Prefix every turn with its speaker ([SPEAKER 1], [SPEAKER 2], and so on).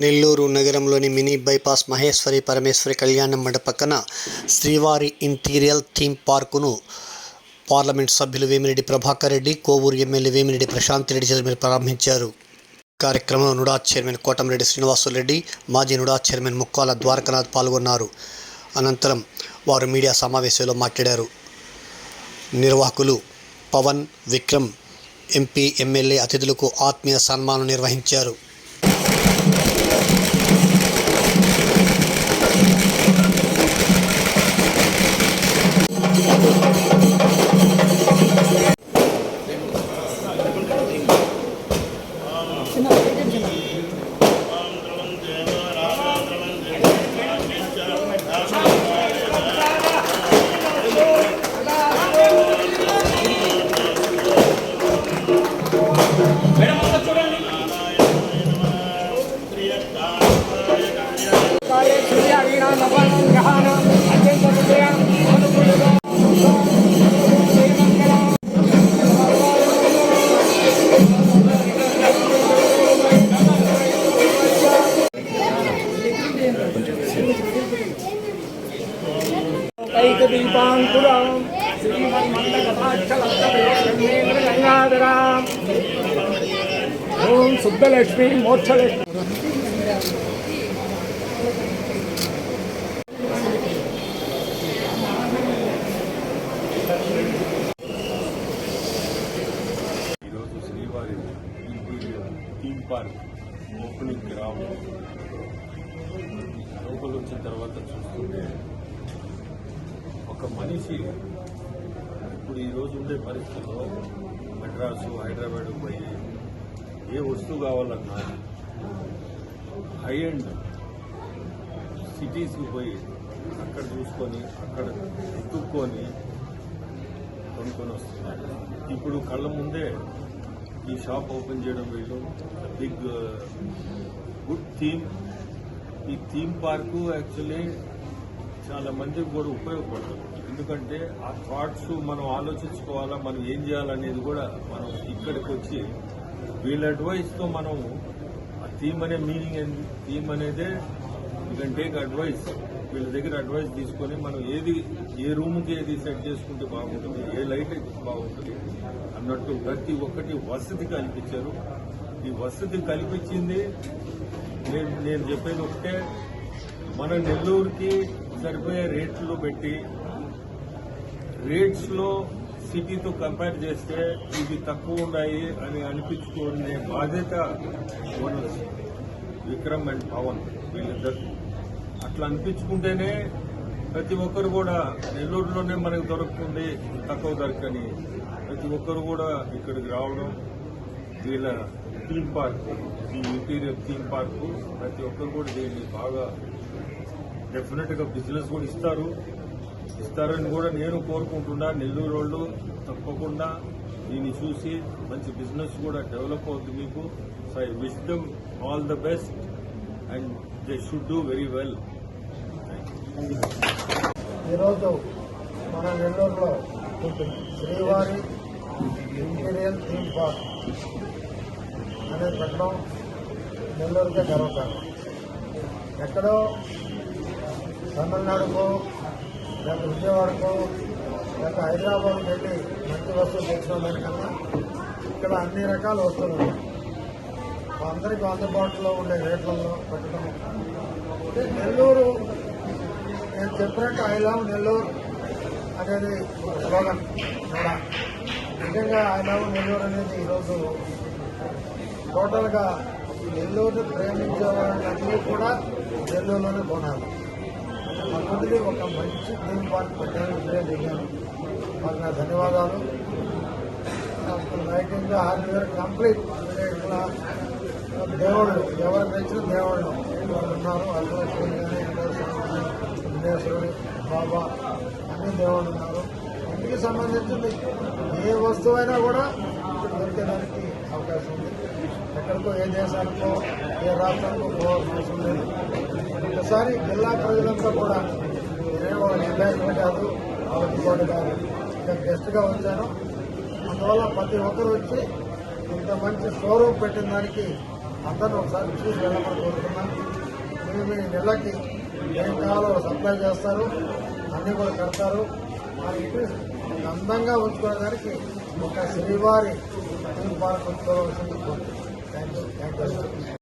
[SPEAKER 1] నెల్లూరు నగరంలోని mini bypass Maheshwari Parameshwari కళ్యాణం మండప పక్కన శ్రీవారి ఇంటీరియల్ థీమ్ పార్కును పార్లమెంట్ సభ్యులు వేమిరెడ్డి ప్రభాకర్ రెడ్డి కోవూరు ఎమ్మెల్యే వేమిరెడ్డి ప్రశాంత్ రెడ్డి చైర్మన్ ప్రారంభించారు. కార్యక్రమంలో నుడా చైర్మన్ కోటమిరెడ్డి శ్రీనివాసులరెడ్డి మాజీ నుడా చైర్మన్ ముక్కాల ద్వారకనాథ్ పాల్గొన్నారు. అనంతరం వారు మీడియా సమావేశంలో మాట్లాడారు. నిర్వాహకులు పవన్ విక్రమ్ ఎంపీ ఎమ్మెల్యే అతిథులకు ఆత్మీయ సన్మానం నిర్వహించారు.
[SPEAKER 2] కైక దీపాంకురం శ్రీమన్మందకటాక్షలబ్ధేంద్రగంగాధరాం ఓం శుద్ధలక్ష్మి మోక్షలక్ష్మి.
[SPEAKER 3] ఈరోజు శ్రీవారి ఇంటీరియర్ థీమ్ పార్క్ ఓపెనింగ్ రావడం లోపల వచ్చిన తర్వాత చూస్తుంది ఒక మనిషి ఇప్పుడు ఈరోజు ఉండే పరిస్థితుల్లో మెడ్రాసు హైదరాబాద్ పోయి ఏ వస్తువు కావాలన్నా హై అండ్ సిటీస్కి పోయి అక్కడ చూసుకొని అక్కడ ఎత్తుక్కొని కొనుక్కొని వస్తున్నారు. ఇప్పుడు కళ్ళ ముందే ఈ షాప్ ఓపెన్ చేయడం వీళ్ళు. Big good theme. ఈ థీమ్ పార్కు యాక్చువల్లీ చాలా మందికి కూడా ఉపయోగపడుతుంది ఎందుకంటే ఆ థాట్స్ మనం ఆలోచించుకోవాలా మనం ఏం చేయాలనేది కూడా మనం ఇక్కడికి వచ్చి వీళ్ళ అడ్వైస్తో మనం ఆ థీమ్ అనే మీనింగ్ ఏంది థీమ్ అనేదే యూ కెన్ టేక్ అడ్వైస్ వీళ్ళ దగ్గర అడ్వైస్ తీసుకొని మనం ఏది ఏ రూమ్కి ఏది సెట్ చేసుకుంటే బాగుంటుంది ఏ లైట్ అయితే బాగుంటుంది అన్నట్టు ప్రతి ఒక్కటి వసతి కల్పించారు. ఈ వసతి కల్పించింది నేను నేను చెప్పేది ఒకటే మన నెల్లూరుకి సరిపోయే రేట్లు పెట్టి రేట్స్లో సిటీతో కంపేర్ చేస్తే ఇవి తక్కువ ఉన్నాయి అని అనిపించుకునే బాధ్యత ఓనర్స్ విక్రమ్ అండ్ పవన్ వీళ్ళిద్దరు అట్లా అనిపించుకుంటేనే ప్రతి ఒక్కరు కూడా నెల్లూరులోనే మనకు దొరుకుతుంది తక్కువ దొరకని ప్రతి ఒక్కరు కూడా ఇక్కడికి రావడం వీళ్ళ థీమ్ పార్క్ ఈ ఇంటీరియర్ థీమ్ పార్క్ ప్రతి ఒక్కరు కూడా దీన్ని బాగా డెఫినెట్గా బిజినెస్ కూడా ఇస్తారు. ఇస్తారని కూడా నేను కోరుకుంటున్నా. నెల్లూరు వాళ్ళు తప్పకుండా దీన్ని చూసి మంచి బిజినెస్ కూడా డెవలప్ అవుతుంది మీకు. So I wish them all the best and they should do very well
[SPEAKER 4] ఈరోజు మన నెల్లూరులో శ్రీవారి ఇంపీరియల్ థీమ్ పార్క్ అనే పెట్టడం నెల్లూరుకే గర్వకారణం. ఎక్కడో తమిళనాడుకో లేకపోతే విజయవాడకో లేకపోతే హైదరాబాద్ వెళ్ళి మంచి వస్తువులు తెచ్చిన కన్నా ఇక్కడ అన్ని రకాల వస్తువులు ఉన్నాయి. అందరికీ అందుబాటులో ఉండే రేట్లలో పెట్టడం. నెల్లూరు నేను చెప్పినట్టు ఐ లవ్ నెల్లూరు అనేది స్లోగన్. కూడా నిజంగా ఐ లవ్ నెల్లూరు అనేది ఈరోజు టోటల్గా నెల్లూరు ప్రేమించే వాళ్ళందరూ కూడా నెల్లూరులోనే కొనాలి. మొదటి ఒక మంచి థీమ్ పార్క్ పెట్టాలని ఇదే దిగాను. మరి నా ధన్యవాదాలు. లైటింగ్ హార్డ్వేర్ కంప్లీట్ ఇట్లా దేవుళ్ళు ఎవరు నచ్చిన దేవుళ్ళు. వాళ్ళు ఉన్నారు అల్లులక్ష్మి కానీ విఘ్నేశ్వరుడు బాబా అన్ని దేవుళ్ళు ఉన్నారు. ఇంటికి సంబంధించింది ఏ వస్తువైనా కూడా దొరికేదానికి అవకాశం ఉంది. ఎక్కడికో ఏ దేశానికో ఏ రాష్ట్రానికో పోవాల్సిన అవసరం లేదు. ఒకసారి జిల్లా ప్రజలంతా కూడా నేను వాళ్ళ కాదు వాళ్ళకి ఇంకోటి కాదు ఇక్కడ గెస్ట్గా వచ్చాను అందువల్ల ప్రతి ఒక్కరు వచ్చి ఇంత మంచి షోరూమ్ పెట్టిన దానికి అందరూ ఒకసారి చూసి వెళ్ళమని కోరుతున్నాను. మీరు మీ నెలకి ఏం కావాలో సప్లై చేస్తారు అన్నీ కూడా కడతారు. ఆ ఇంటి అందంగా ఉంచుకోవడానికి ఒక శ్రీవారి park ఉంచుకోవాల్సింది. Thank you thank you